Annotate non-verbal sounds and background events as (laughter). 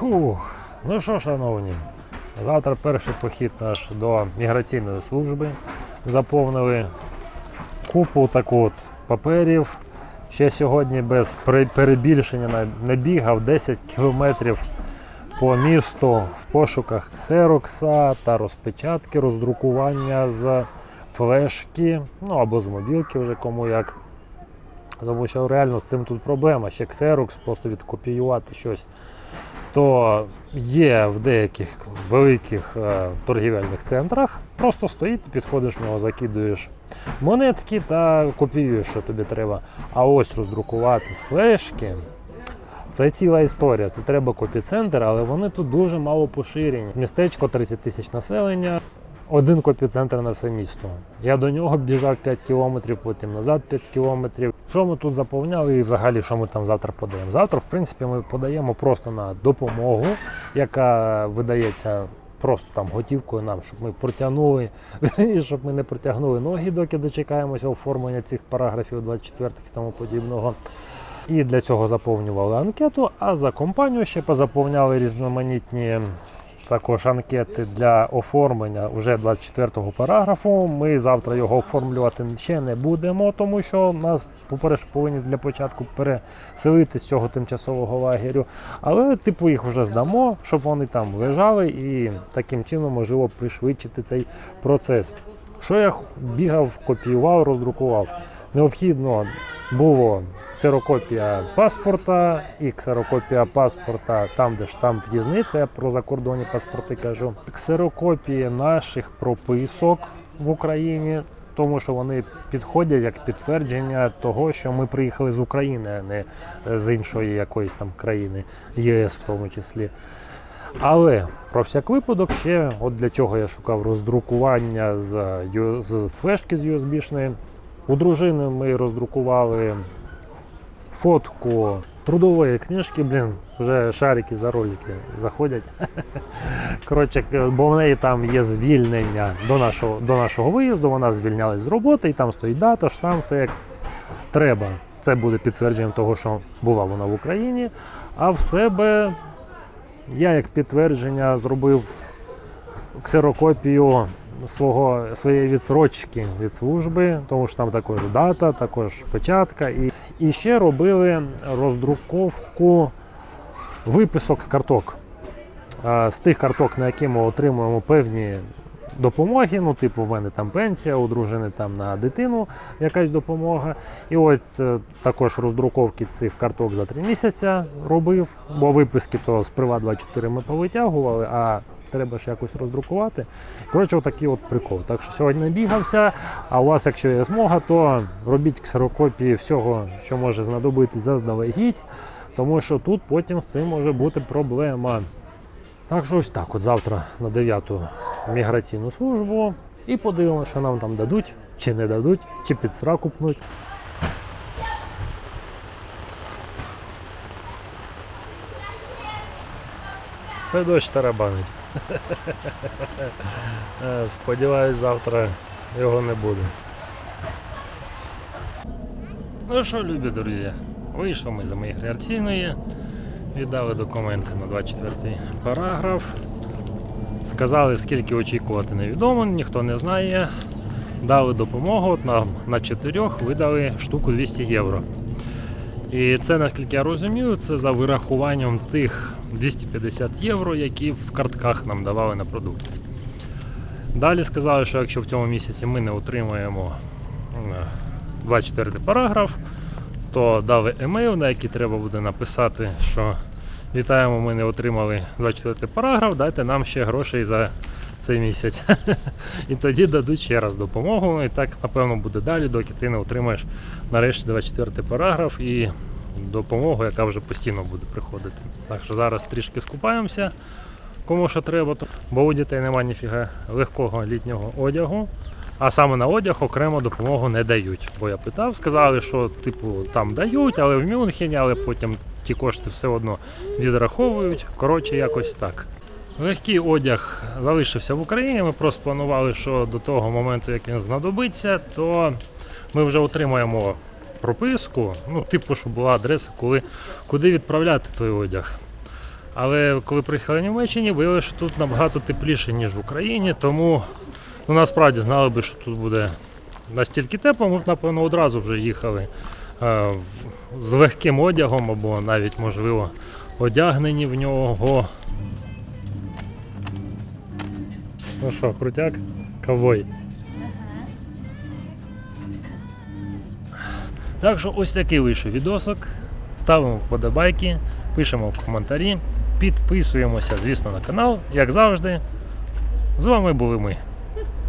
Фух. Ну що, шановні, завтра перший похід наш до міграційної служби. Заповнили купу так от паперів. Ще сьогодні без перебільшення на- набігав 10 кілометрів по місту в пошуках ксерокса та розпечатки, роздрукування з флешки, ну або з мобілки вже кому як. Тому що реально з цим тут проблема. Ще ксерокс, просто відкопіювати щось. То є в деяких великих е, торгівельних центрах. Просто стоїть, підходиш в нього, закидуєш монетки та копіюєш, що тобі треба. А ось роздрукувати з флешки. Це ціла історія. Це треба копіцентр, але вони тут дуже мало поширені. Містечко 30 тисяч населення, один копіцентр на все місто. Я до нього біжав 5 кілометрів, потім назад 5 кілометрів. Що ми тут заповняли і взагалі що ми там завтра подаємо? Завтра, в принципі, ми подаємо просто на допомогу, яка видається. Просто там готівкою нам, щоб ми протягнули, (laughs) щоб ми не протягнули ноги, доки дочекаємося оформлення цих параграфів 24 і тому подібного. І для цього заповнювали анкету, а за компанію ще позаповняли різноманітні також анкети для оформлення вже 24-го параграфу. Ми завтра його оформлювати ще не будемо, тому що нас, по-перше, повинні для початку переселити з цього тимчасового лагерю. Але, типу, їх вже здамо, щоб вони там лежали і таким чином можливо пришвидшити цей процес. Що я бігав, копіював, роздрукував? Необхідно було ксерокопія паспорта і ксерокопія паспорта там, де ж там в'їзниця, про закордонні паспорти кажу. Ксерокопії наших прописок в Україні, тому що вони підходять як підтвердження того, що ми приїхали з України, а не з іншої якоїсь там країни, ЄС в тому числі. Але про всяк випадок ще, от для чого я шукав роздрукування з, з флешки з USB-шної. У дружини ми роздрукували фотку трудової книжки, блін, вже шарики за ролики заходять. (laughs) Коротше, бо в неї там є звільнення до нашого, до нашого виїзду, вона звільнялась з роботи, і там стоїть дата, штам, все як треба. Це буде підтвердженням того, що була вона в Україні. А в себе я як підтвердження зробив ксерокопію свого, своєї відсрочки від служби, тому що там також дата, також печатка. І, і ще робили роздруковку виписок з карток. З тих карток, на які ми отримуємо певні допомоги. Ну, типу, в мене там пенсія, у дружини там на дитину якась допомога. І ось е, також роздруковки цих карток за три місяці робив, бо виписки то з Прива 24 ми повитягували, а треба ж якось роздрукувати. Коротше, отакий от прикол. Так що сьогодні бігався, а у вас, якщо є змога, то робіть ксерокопії всього, що може знадобитись заздалегідь, тому що тут потім з цим може бути проблема. Так що ось так, от завтра на 9-ту міграційну службу і подивимося, що нам там дадуть, чи не дадуть, чи під сраку пнуть. Це дощ тарабанить. Е, Сподіваюсь, завтра його не буде. Ну що, любі друзі, вийшли ми за міграційної, віддали документи на 24 параграф. Сказали, скільки очікувати невідомо, ніхто не знає. Дали допомогу, от нам на чотирьох видали штуку 200 євро. І це, наскільки я розумію, це за вирахуванням тих 250 євро, які в картках нам давали на продукти. Далі сказали, що якщо в цьому місяці ми не отримаємо 24 параграф, то дали емейл, на який треба буде написати, що вітаємо, ми не отримали 24 параграф, дайте нам ще грошей за цей місяць. (laughs) І тоді дадуть ще раз допомогу. І так, напевно, буде далі, доки ти не отримаєш нарешті 24 параграф і допомогу, яка вже постійно буде приходити. Так що зараз трішки скупаємося, кому що треба, бо у дітей немає ніфіга легкого літнього одягу. А саме на одяг окремо допомогу не дають. Бо я питав, сказали, що типу там дають, але в Мюнхені, але потім ті кошти все одно відраховують. Коротше, якось так. Легкий одяг залишився в Україні. Ми просто планували, що до того моменту, як він знадобиться, то ми вже отримаємо прописку, ну, типу, щоб була адреса, коли, куди відправляти той одяг. Але коли приїхали в Німеччині, виявилося, що тут набагато тепліше, ніж в Україні, тому ну, насправді знали би, що тут буде настільки тепло, ми б, напевно, одразу вже їхали е, з легким одягом або навіть, можливо, одягнені в нього. Ну що, крутяк? Ковбой. Так що ось такий вийшов відосок. Ставимо вподобайки, пишемо в коментарі, підписуємося, звісно, на канал, як завжди. З вами були ми.